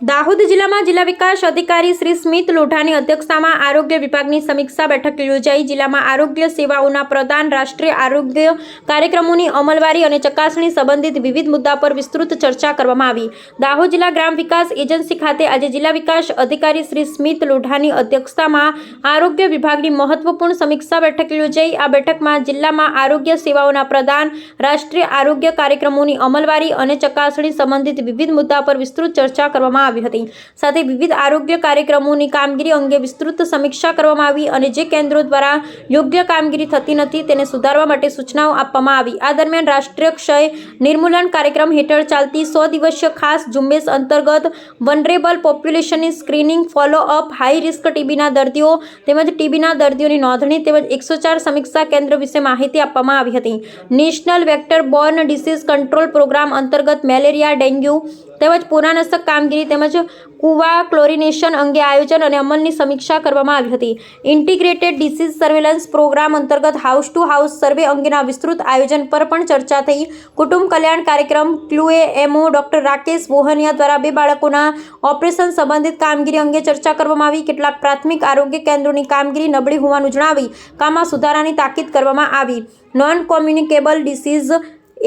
દાહોદ જિલ્લામાં જિલ્લા વિકાસ અધિકારી શ્રી સ્મિત લોઢાની અધ્યક્ષતામાં આરોગ્ય વિભાગની સમીક્ષા બેઠક યોજાઈ. જિલ્લામાં આરોગ્ય સેવાઓના પ્રદાન, રાષ્ટ્રીય આરોગ્ય કાર્યક્રમોની અમલવારી અને ચકાસણી સંબંધિત વિવિધ મુદ્દા પર વિસ્તૃત ચર્ચા કરવામાં આવી. દાહોદ જિલ્લા ગ્રામ વિકાસ એજન્સી ખાતે આજે જિલ્લા વિકાસ અધિકારી શ્રી સ્મિત લોઢાની અધ્યક્ષતામાં આરોગ્ય વિભાગની મહત્વપૂર્ણ સમીક્ષા બેઠક યોજાઈ. આ બેઠકમાં જિલ્લામાં આરોગ્ય સેવાઓના પ્રદાન, રાષ્ટ્રીય આરોગ્ય કાર્યક્રમોની અમલવારી અને ચકાસણી સંબંધિત વિવિધ મુદ્દા પર વિસ્તૃત ચર્ચા કરવામાં આવી હતી. સાથે વિવિધ આરોગ્ય કાર્યક્રમોની કામગીરી અંગે વિસ્તૃત સમીક્ષા કરવામાં આવી અને જે કેન્દ્રો દ્વારા યોગ્ય કામગીરી થતી નથી તેને સુધારવા માટે સૂચનાઓ આપવામાં આવી. આ દરમિયાન રાષ્ટ્રીય ક્ષય નિર્મૂલન કાર્યક્રમ હેઠળ ચાલતી સો દિવસીય ખાસ ઝુંબેશ અંતર્ગત vulnerable પોપ્યુલેશનની screening follow up high risk ટીબીના દર્દીઓ તેમજ ટીબીના દર્દીઓની નોંધણી તેમજ એકસો ચાર સમીક્ષા કેન્દ્ર વિશે માહિતી આપવામાં આવી હતી. National vector borne disease control programme અંતર્ગત મેલેરિયા, ડેન્ગ્યુ તેમજ પુરાનસ્તક કામગીરી તેમજ કુવા ક્લોરિનેશન અંગે આયોજન અને અમલની સમીક્ષા કરવામાં આવી હતી. ઇન્ટિગ્રેટેડ ડિસીઝ સર્વેલન્સ પ્રોગ્રામ અંતર્ગત હાઉસ ટુ હાઉસ સર્વે અંગેના વિસ્તૃત આયોજન પર પણ ચર્ચા થઈ. કુટુંબ કલ્યાણ કાર્યક્રમ ક્લુએ એમઓ ડોક્ટર રાકેશ મોહનિયા દ્વારા બે બાળકોના ઓપરેશન સંબંધિત કામગીરી અંગે ચર્ચા કરવામાં આવી. કેટલાક પ્રાથમિક આરોગ્ય કેન્દ્રોની કામગીરી નબળી હોવાનું જણાવી. કામમાં સુધારાની તાકીદ કરવામાં આવી. Non communicable disease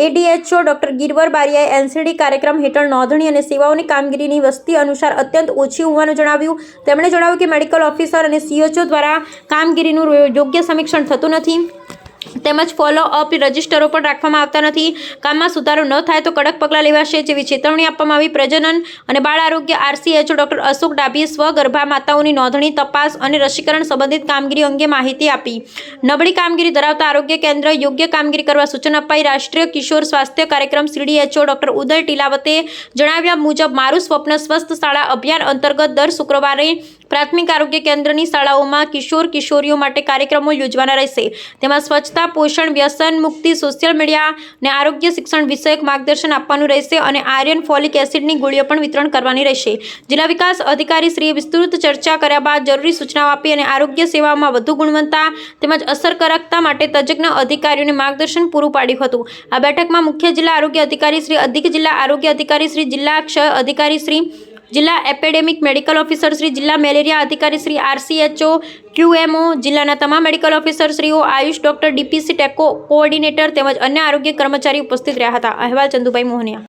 ADHO doctor Girvar બારિયાએ NCD કાર્યક્રમ હેઠળ નોંધણી અને સેવાઓની કામગીરીની વસ્તી અનુસાર અત્યંત ઓછી હોવાનું જણાવ્યું. તેમણે જણાવ્યું કે મેડિકલ ઓફિસર અને સીએચઓ દ્વારા કામગીરીનું યોગ્ય સમીક્ષણ થતું નથી. તેમજ ફોલો અપ રજિસ્ટરો પણ રાખવામાં આવતા નથી. કામમાં સુધારો ન થાય તો કડક પગલાં લેવાશે જેવી ચેતવણી આપવામાં આવી. પ્રજનન અને બાળ આરોગ્ય આરસીએચઓ ડોક્ટર અશોક ડાભીએ સ્વગર્ભા માતાઓની નોંધણી, તપાસ અને રસીકરણ સંબંધિત કામગીરી અંગે માહિતી આપી. નબળી કામગીરી ધરાવતા આરોગ્ય કેન્દ્ર યોગ્ય કામગીરી કરવા સૂચન અપાઈ. રાષ્ટ્રીય કિશોર સ્વાસ્થ્ય કાર્યક્રમ સીડીએચઓ ડોક્ટર ઉદય ટીલાવતે જણાવ્યા મુજબ, મારું સ્વપ્ન સ્વસ્થ શાળા અભિયાન અંતર્ગત દર શુક્રવારે પ્રાથમિક આરોગ્ય કેન્દ્રની શાળાઓમાં કિશોર કિશોરીઓ માટે કાર્યક્રમો યોજવાના રહેશે. તેમાં સ્વચ્છતા પોષણ વ્યસન મુક્તિ સોશિયલ મીડિયા અને આરોગ્ય શિક્ષણ વિષયક માર્ગદર્શન આપવાનું રહેશે અને આયર્ન ફોલિક એસિડની ગોળીઓ પણ વિતરણ કરવાની રહેશે. જિલ્લા વિકાસ અધિકારી શ્રીએ વિસ્તૃત ચર્ચા કર્યા બાદ જરૂરી સૂચનાઓ આપી અને આરોગ્ય સેવાઓમાં વધુ ગુણવત્તા તેમજ અસરકારકતા માટે તજજ્ઞ અધિકારીઓને માર્ગદર્શન પૂરું પાડ્યું હતું. આ બેઠકમાં મુખ્ય જિલ્લા આરોગ્ય અધિકારી શ્રી અધિક જિલ્લા આરોગ્ય અધિકારી શ્રી જિલ્લા ક્ષય અધિકારી શ્રી જિલ્લા એપેડેમિક મેડિકલ ઓફિસર શ્રી, જિલ્લા મેલેરિયા અધિકારી શ્રી આરસીએચઓ, ક્યુએમઓ, જિલ્લાના તમામ medical officer શ્રીઓ, AYUSH doctor DPC TeCHO coordinator તેમજ અન્ય આરોગ્ય કર્મચારી ઉપસ્થિત રહ્યા હતા. અહેવાલ ચંદુભાઈ મોહનિયા.